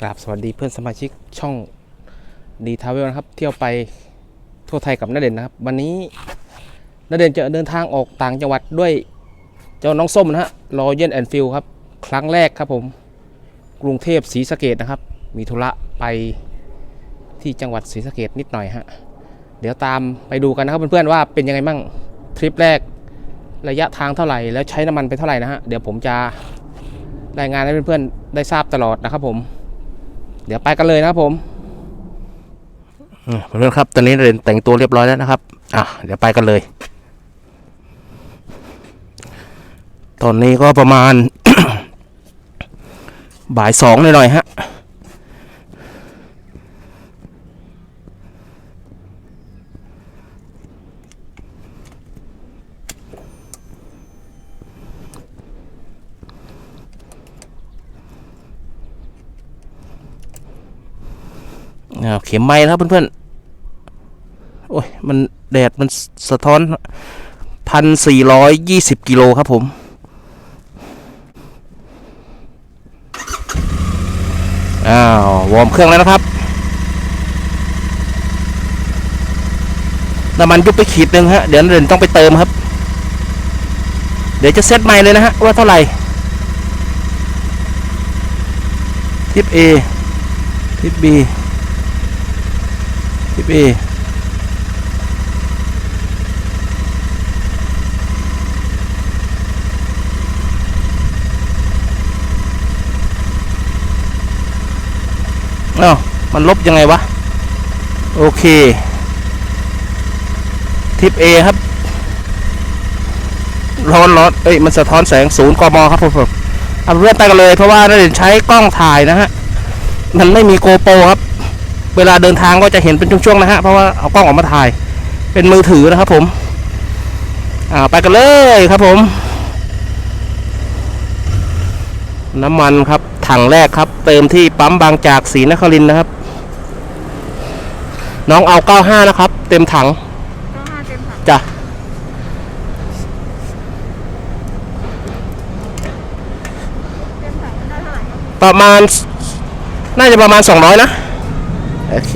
กราบสวัสดีเพื่อนสมาชิกช่องดีทาวเวลนะครับ เที่ยวไปทั่วไทยกับนาเด่นนะครับ วันนี้นาเด่นจะเดินทางออกต่างจังหวัดด้วยเจ้าน้องส้มนะฮะรอเย็นแอนฟิลครับ ครั้งแรกครับผม กรุงเทพศรีสะเกดนะครับ มีธุระไปที่จังหวัดศรีสะเกดนิดหน่อยฮะเดี๋ยวตามไปดูกันนะครับเพื่อนๆว่าเป็นยังไงบ้างทริปแรกระยะทางเท่าไหร่แล้วใช้น้ำมันไปเท่าไหร่นะฮะเดี๋ยวผมจะรายงานให้เพื่อนๆได้ทราบตลอดนะครับผม เดี๋ยวไปกันเลยนะครับผมเพื่อนๆครับ ตอนนี้เรนแต่งตัวเรียบร้อยแล้วนะครับ อะ เดี๋ยวไปกันเลย ตอนนี้ก็ประมาณ บ่ายสองหน่อยๆฮะ เข็มไม้นะครับเพื่อนๆ โอ้ย มันแดดมันสะท้อนพันสี่ร้อยยี่สิบกิโลครับผม อ้าว วอร์มเครื่องแล้วนะครับ น้ำมันยุบไปขีดหนึ่งฮะ เดี๋ยวเรนต้องไปเติมครับ เดี๋ยวจะเซตใหม่เลยนะฮะ ว่าเท่าไหร่ทิป A ทิป B ทิป A อ้ามันลบยังไงวะ โอเค ทิป A ครับ ร้อนร้อนเอ้ย มันสะท้อนแสงศูนย์กมครับผมเอาเพื่อนไปกันเลย เพราะว่าเราใช้กล้องถ่ายนะฮะ มันไม่มีโกโปรครับ เวลาเดินทางก็จะเห็นเป็นช่วงๆนะฮะเพราะว่าเอากล้องออกมาถ่าย เป็นมือถือนะครับผมอ่าไปกันเลยครับผม น้ำมันครับถังแรกครับ เติมที่ปั๊มบางจากศรีนครินทร์นะครับ น้องเอา 95 นะครับ เต็มถังก็ห้าเต็มถังจ้ะเต็มถังได้เท่าไหร่ครับประมาณ น่าจะประมาณ 200 นะ โอเค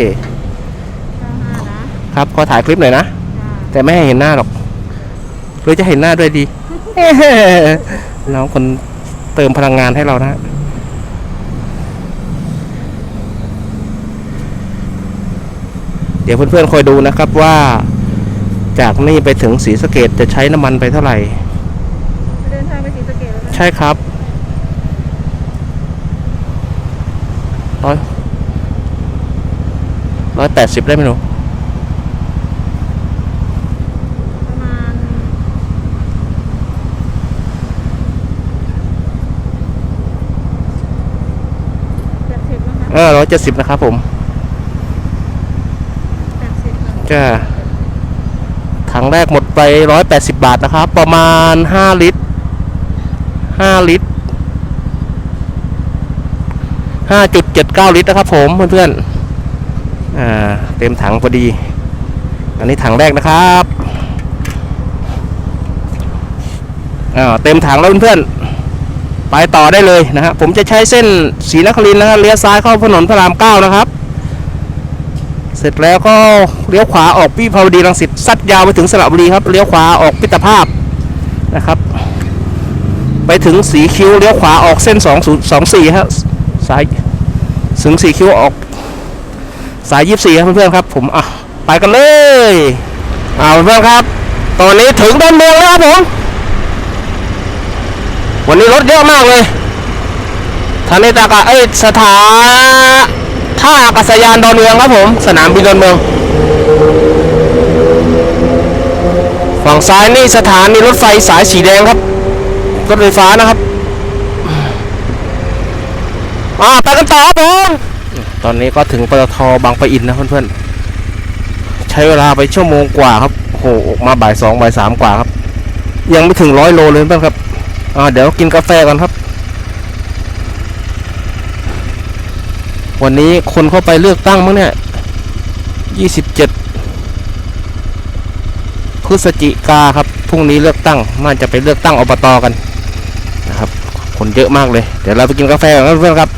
ก็ห้านะครับขอถ่ายคลิปหน่อยนะจ้าแต่ไม่ให้เห็นหน้าหรอกหรือจะเห็นหน้าด้วยดี น้องคนเติมพลังงานให้เรานะฮะเดี๋ยวเพื่อนๆคอยดูนะครับว่า จากนี่ไปถึงศรีสะเกดจะใช้น้ำมันไปเท่าไหร่เดินทางไปศรีสะเกษแล้วนะใช่ครับร้อย ร้อยแปดสิบได้ไหมหนูประมาณแปดสิบนะคะเออร้อยเจ็ดสิบนะครับผมแปดสิบค่ะจ้าถังแรกหมดไปร้อยแปดสิบาทนะครับ ประมาณห้าลิตรห้าลิตรห้าจุดเจ็ดเก้าลิตรนะครับผมเพื่อนๆ อ่าเต็มถังพอดี อันนี้ถังแรกนะครับอ่าเต็มถังแล้วเพื่อนๆไปต่อได้เลยนะฮะผมจะใช้เส้นศรีนครินนะครับเลี้ยวซ้ายเข้าถนนพระรามเก้านะครับ เสร็จแล้วก็เลี้ยวขวาออกพี่พาวดีรังสิตซัดยาวไปถึงสระบุรีครับเลี้ยวขวาออกพิตรภาพนะครับ ไปถึงสีคิ้วเลี้ยวขวาออกเส้น 2 0 2 4ครับสายถึงสีคิ้วออก สาย 24 ครับเพื่อนๆครับผมอะไปกันเลยอ่าเพื่อนครับ ตอนนี้ถึงดอนเมืองแล้วครับผม วันนี้รถเยอะมากเลยทานิตากาเอ้ยสถาท่าอากาศยานดอนเมืองครับผม สนามบินดอนเมือง ฝั่งซ้ายนี่สถานีรถไฟสายสีแดงครับ รถไฟฟ้านะครับอ่าไปกันต่อครับผม ตอนนี้ก็ถึงปตทบางปะอินนะเพื่อนๆ ใช้เวลาไปชั่วโมงกว่าครับโอ้โหออกมาบ่ายสองบ่ายสามกว่าครับ ยังไม่ถึงร้อยโลเลยเพื่อนครับอ่าเดี๋ยวกินกาแฟกันครับ วันนี้คนเข้าไปเลือกตั้งมั้งเนี่ย27พฤศจิกาครับพรุ่งนี้เลือกตั้งน่าจะไปเลือกตั้งอบตกันนะครับ คนเยอะมากเลย เดี๋ยวเราไปกินกาแฟกันเพื่อนครับ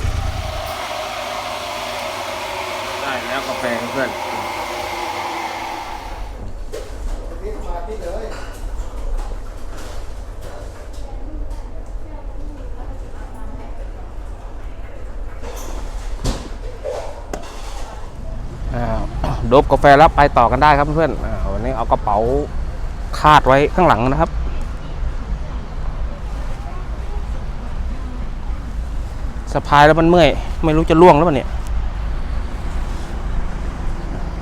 โดบกาแฟแล้วไปต่อกันได้ครับเพื่อนๆอ่าวันนี้เอากระเป๋าคาดไว้ข้างหลังนะครับสะพายแล้วมันเมื่อย ไม่รู้จะล่วงแล้วมันเนี่ย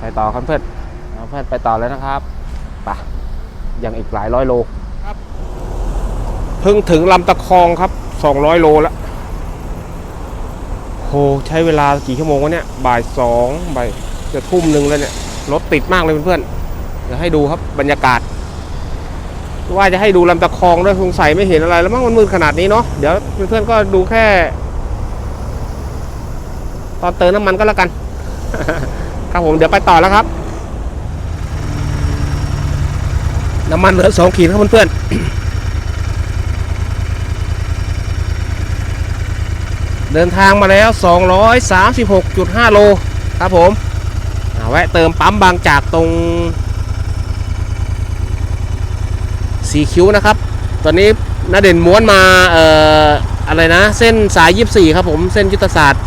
ไปต่อครับเพื่อนเอาเพื่อนไปต่อเลยนะครับไปยังอีกหลายร้อยโลครับเพิ่งถึงลำตะคองครับ200โลแล้วโหใช้เวลากี่ชั่วโมงวะเนี่ย บ่ายสองบ่าย จะทุ่มหนึ่งแล้วเนี่ยรถติดมากเลยเพื่อนๆเดี๋ยวให้ดูครับบรรยากาศ ว่าจะให้ดูลำตะคองด้วยสงสัยไม่เห็นอะไรแล้วมั้งมันมืดขนาดนี้เนาะเดี๋ยวเพื่อนๆก็ดูแค่ ตอนเติมน้ำมันก็แล้วกัน ครับผมเดี๋ยวไปต่อแล้วครับน้ำมันเหลือสองขีดครับเพื่อนเดินทางมาแล้ว 236.5 โล ครับผม แวะเติมปั๊มบางจากตรงสีคิ้วนะครับ ตอนนี้นาเด่นม้วนมาเอ่ออะไรนะ เส้นสาย24ครับผม เส้นยุทธศาสตร์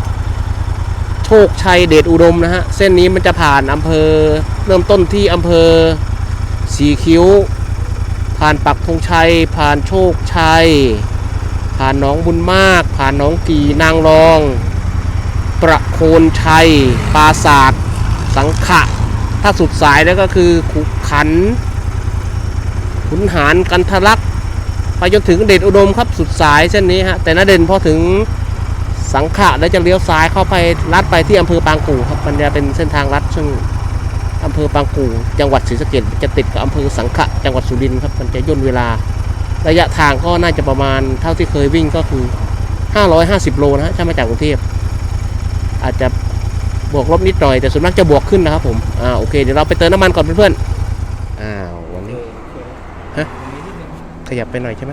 โชคชัยเดชอุดมนะฮะ เส้นนี้มันจะผ่านอำเภอเริ่มต้นที่อำเภอสีคิ้ว ผ่านปักธงชัย ผ่านโชคชัย ผ่านหนองบุญมาก ผ่านหนองกีนางรอง ประโคนชัย ปราศาสตร์ สังขะ ถ้าสุดสายแล้วก็คือขุขัน ขุนหารกันทะลักไปจนถึงเดชอุดมครับสุดสายเส้นนี้ฮะแต่นาเด่นพอถึงสังขะแล้วจะเลี้ยวซ้ายเข้าไปลัดไปที่อำเภอปางกู่ครับมันจะเป็นเส้นทางลัดซึ่งอำเภอปางกู่จังหวัดศรีสะเกษจะติดกับอำเภอสังขะจังหวัดสุรินทร์ครับมันจะย่นเวลา ระยะทางก็น่าจะประมาณเท่าที่เคยวิ่งก็คือ 550 โลนะฮะถ้ามาจากกรุงเทพอาจจะ บวกลบนิดหน่อยแต่ส่วนมากจะบวกขึ้นนะครับผมอ่าโอเคเดี๋ยวเราไปเติมน้ำมันก่อนเพื่อนๆอ้าววันนี้ฮะขยับไปหน่อยใช่ไหม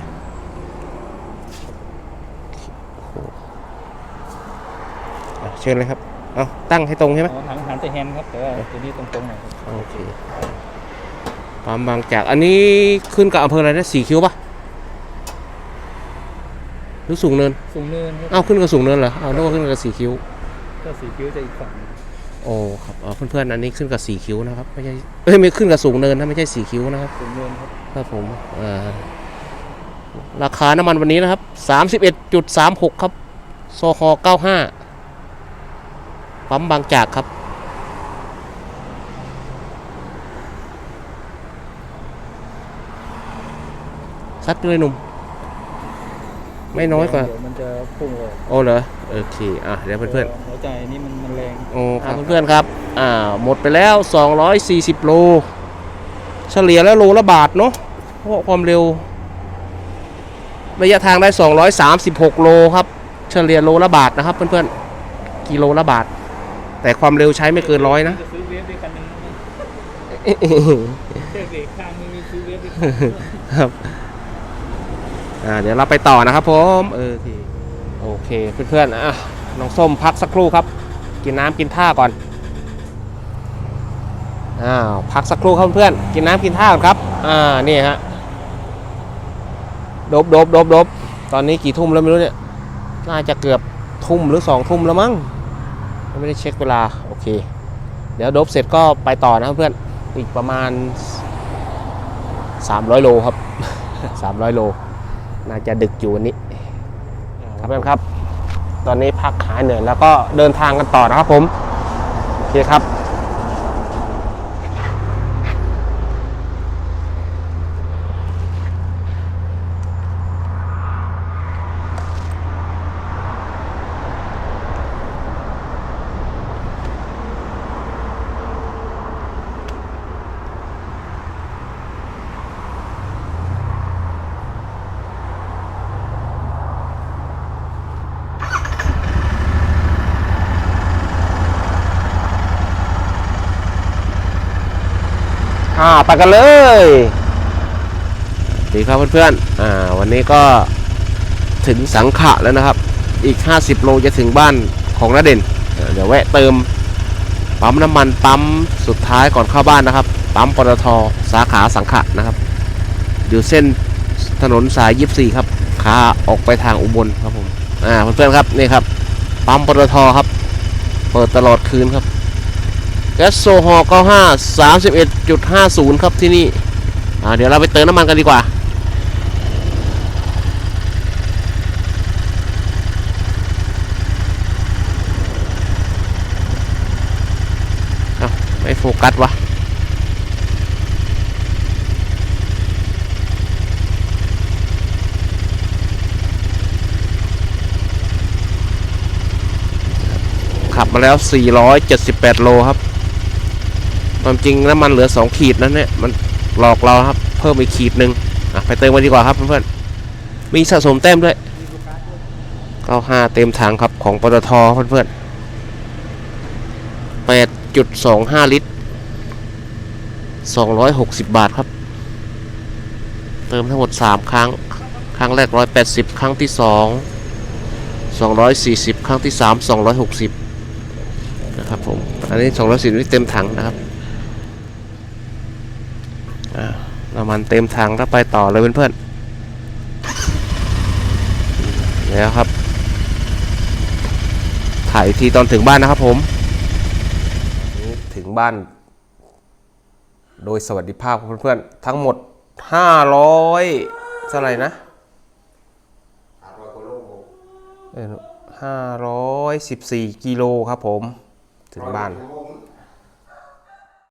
อะเชิญเลยครับเอาตั้งให้ตรงใช่ไหมอ๋อหันหันแต่แฮนด์ครับแต่ว่าตัวนี้ตรงๆหน่อยครับโอเคปั๊มบางจากอันนี้ขึ้นกับอำเภออะไรนะสีคิ้วปะหรือสูงเนินสูงเนินครับอ้าวขึ้นกับสูงเนินเหรออ้าวนึกว่าขึ้นกับสีคิ้ว ก็สีคิ้วจะอีกฝั่งหนึ่งโอ้ครับอ๋อเพื่อนๆอันนี้ขึ้นกับสีคิ้วนะครับไม่ใช่เอ้ยไม่ขึ้นกับสูงเนินนะไม่ใช่สีคิ้วนะครับสูงเนินครับครับผมอ่าราคาน้ำมันวันนี้นะครับ31.36ครับโซฮอ95ปั๊มบางจากครับซัดด้วยหนุ่ม ไม่น้อยกว่าเดี๋ยวมันจะพุ่งออกโอ้เหรอ โอเค อะเดี๋ยวเพื่อนหัวใจนี่มันมันแรงๆโอ้ครับเพื่อนๆครับ อ่า หมดไปแล้ว 240 โล เฉลี่ยแล้วโลละบาทเนาะ เพราะความเร็ว ระยะทางได้ 236 โลครับ เฉลี่ยโลละบาทนะครับเพื่อนๆ กิโลละบาท แต่ความเร็วใช้ไม่เกินร้อยนะ จะซื้อเวฟด้วยกันหนึงนะแค่เบรกข้างนึงมีซื้อเวฟด้วยกันหนึ่งครับ อ่า เดี๋ยวเราไปต่อนะครับผม เออที โอเคเพื่อนๆอะน้องส้มพักสักครู่ครับ กินน้ำกินท่าก่อนอ้าวพักสักครู่ครับเพื่อนๆกินน้ำกินท่าก่อนครับอ่านี่ฮะดบดบดบดบตอนนี้กี่ทุ่มแล้วไม่รู้เนี่ยน่าจะเกือบทุ่มหรือสองทุ่มแล้วมั้งไม่ได้เช็คเวลาโอเค เดี๋ยวดบเสร็จก็ไปต่อนะเพื่อนอีกประมาณ 300 โลครับ 300 โล น่าจะดึกอยู่วันนี้ ครับเพื่อนครับ ตอนนี้พักหายเหนื่อยแล้วก็เดินทางกันต่อนะครับผม โอเคครับ อ่าไปกันเลยดีครับเพื่อนๆอ่าวันนี้ก็ถึงสังขะแล้วนะครับ อีก 50 โลจะถึงบ้านของนาเด่นเอ่อเดี๋ยวแวะเติมปั๊มน้ำมันปั๊มสุดท้ายก่อนเข้าบ้านนะครับ ปั๊มปตทสาขาสังขะนะครับอยู่เส้นถนนสาย 24 ครับขาออกไปทางอุบลครับผมอ่าเพื่อนๆครับนี่ครับปั๊มปตทครับ เปิดตลอดคืนครับ แก๊สโซฮอล์95 31.50 ครับที่นี่อ่าเดี๋ยวเราไปเติมน้ำมันกันดีกว่าเอ้าไม่โฟกัสวะขับมาแล้ว 478 โลครับ ความจริงน้ำมันเหลือ 2 ขีดนั่นเนี่ยมันหลอกเราครับ เพิ่มอีกขีดหนึ่งอะไปเติมมาดีกว่าครับเพื่อนๆมีสะสมแต้มด้วย95เต็มถังครับของปตทเพื่อนๆ8.25ลิตร260บบาทครับ เติมทั้งหมด3ครั้ง ครั้งแรก180ครั้งที่2 240ครั้งที่3 260นะครับผม อันนี้240นี่เต็มถังนะครับอ่าน้ำมันเต็มถังแล้วไปต่อเลยเพื่อนๆแล้วครับ ถ่ายทีตอนถึงบ้านนะครับผม ถึงบ้าน โดยสวัสดิภาพเพื่อนๆ ทั้งหมด 500เท่าไหร่นะห้าร้อยสิบสี่กิโลครับผม ถึงบ้าน